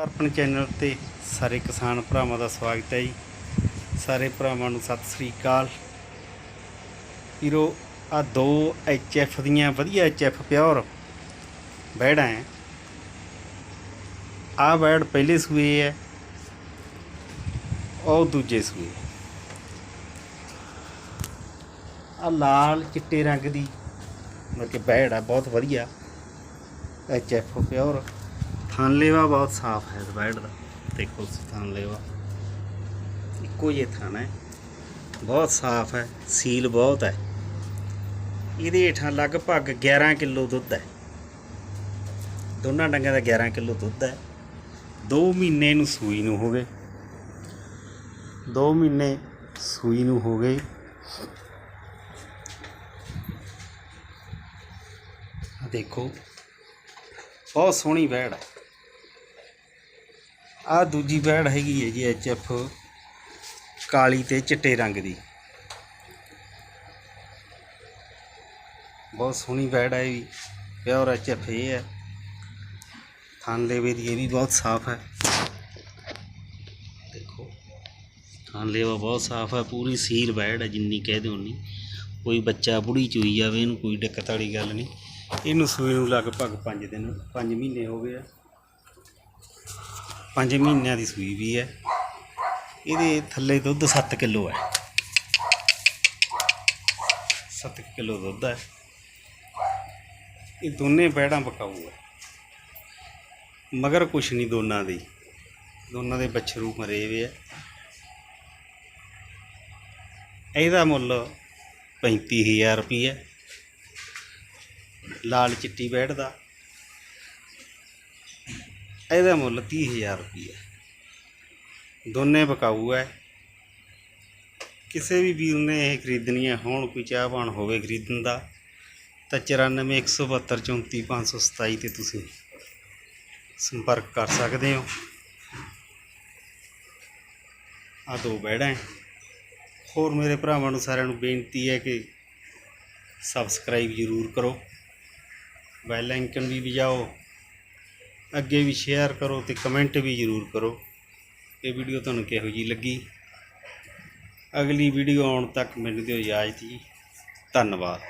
ਆਪਣੇ ਚੈਨਲ ਤੇ ਸਾਰੇ ਕਿਸਾਨ ਭਰਾਵਾਂ ਦਾ ਸਵਾਗਤ ਹੈ ਜੀ। ਸਾਰੇ ਭਰਾਵਾਂ ਨੂੰ ਸਤਿ ਸ੍ਰੀ ਅਕਾਲ। ਹੀਰੋ ਆ ਦੋ ਐਫ ਦੀਆਂ ਵਧੀਆ ਐਫ ਪਿਓਰ ਬੈੜਾਂ ਹੈ ਆ ਬੈੜ ਪਹਿਲੇ ਸੂਏ ਹੈ ਉਹ ਦੂਜੇ ਸੂਏ। ਆ ਲਾਲ ਚਿੱਟੇ ਰੰਗ ਦੀ ਮਤਲਬ ਕਿ ਬੈੜ ਆ, ਬਹੁਤ ਵਧੀਆ ਐਫ ਪਿਓਰ। ਥਾਨਲੇਵਾ ਬਹੁਤ ਸਾਫ਼ ਹੈ ਇਸ ਬੈਡ ਦਾ। ਦੇਖੋ ਥਾਨਲੇਵਾ। ਇੱਕੋ ਜਿਹਾ ਥਣ ਹੈ। ਬਹੁਤ ਸਾਫ਼ ਹੈ ਸੀਲ ਬਹੁਤ ਹੈ। ਇਹਦੇ ਹੇਠਾਂ ਲਗਭਗ 11 ਕਿਲੋ ਦੁੱਧ ਹੈ। ਦੋਨਾਂ ਡੰਗਾਂ ਦਾ 11 ਕਿਲੋ ਦੁੱਧ ਹੈ। 2 ਮਹੀਨੇ ਨੂੰ ਸੂਈ ਨੂੰ ਹੋ ਗਏ। 2 ਮਹੀਨੇ ਸੂਈ ਨੂੰ ਹੋ ਗਏ। ਦੇਖੋ, ਬਹੁਤ ਸੋਹਣੀ ਬੈੜ ਹੈ। ਆ ਦੂਜੀ ਬੈੜ ਹੈਗੀ ਹੈ ਜੀ ਐਚ ਐਫ, ਕਾਲੀ ਤੇ ਚਿੱਟੇ ਰੰਗ ਦੀ। ਬਹੁਤ ਸੋਹਣੀ ਬੈੜ ਹੈ ਇਹ ਵੀ, ਪਿਓਰ ਐਚ ਐਫ ਇਹ ਹੈ। ਥਣ ਲੇਵੇ ਦੀ ਇਹ ਵੀ ਬਹੁਤ ਸਾਫ਼ ਹੈ। ਦੇਖੋ ਥਣ ਲੇਵਾ ਬਹੁਤ ਸਾਫ਼ ਹੈ, ਪੂਰੀ ਸੀਲ ਬੈੜ ਹੈ ਜਿੰਨੀ ਕਹਿ ਦਿਓ ਉਨੀ ਕੋਈ ਬੱਚਾ ਬੁੜੀ ਚੋਈ ਜਾਵੇ, ਇਹਨੂੰ ਕੋਈ ਦਿੱਕਤ ਵਾਲੀ ਗੱਲ ਨਹੀਂ। ਇਹਨੂੰ ਸੂਈ ਨੂੰ ਲਗਭਗ 5 ਦਿਨ 5 ਮਹੀਨੇ ਹੋ ਗਏ ਆ। 5 ਮਹੀਨਿਆਂ ਦੀ ਸੂਈ ਵੀ ਹੈ। ਇਹਦੇ ਥੱਲੇ ਦੁੱਧ 7 ਕਿਲੋ ਹੈ। 7 ਕਿਲੋ ਦੁੱਧ ਹੈ। ਇਹ ਦੋਨੇ ਬੈੜਾਂ ਪਕਾਊ ਹੈ। ਮਗਰ ਕੁਛ ਨਹੀਂ ਦੋਨਾਂ ਦੀ। ਦੋਨਾਂ ਦੇ ਬੱਛਰੂ ਮਰੇ ਹੋਏ ਆ ਇਹਦਾ ਮੁੱਲ 35000 ਰੁਪਏ ਲਾਲ ਚਿੱਟੀ ਬੈੜ ਦਾ। ਇਹਦਾ ਮੁੱਲ 30000 ਰੁਪਏ ਦੋਨੇ ਬਕਾਊ ਹੈ। ਕਿਸੇ ਵੀ ਵੀਰ ਨੇ ਇਹ ਖਰੀਦਣੀਆਂ, ਹੋਣ ਕੋਈ ਚਾਹਵਾਨ ਹੋਵੇ ਖਰੀਦਣ ਦਾ, ਤਾਂ 94 172 34 527 ਤੇ ਤੁਸੀਂ ਸੰਪਰਕ ਕਰ ਸਕਦੇ ਹੋ। ਆ ਦੋ ਬੈੜਾਂ ਹੋਰ ਮੇਰੇ ਭਰਾਵਾਂ ਨੂੰ ਸਾਰਿਆਂ ਨੂੰ ਬੇਨਤੀ ਹੈ ਕਿ ਸਬਸਕ੍ਰਾਈਬ ਜ਼ਰੂਰ ਕਰੋ। ਬੈਲ ਆਈਕਨ ਵੀ ਵਜਾਓ। ਅੱਗੇ ਵੀ ਸ਼ੇਅਰ ਕਰੋ ਤੇ ਕਮੈਂਟ ਵੀ ਜ਼ਰੂਰ ਕਰੋ। ਇਹ ਵੀਡੀਓ ਤੁਹਾਨੂੰ ਕਿਹੋ ਜੀ ਲੱਗੀ? ਅਗਲੀ ਵੀਡੀਓ ਆਉਣ ਤੱਕ ਮੈਨੂੰ ਦਿਓ ਇਜਾਜ਼ਤ ਜੀ। ਧੰਨਵਾਦ।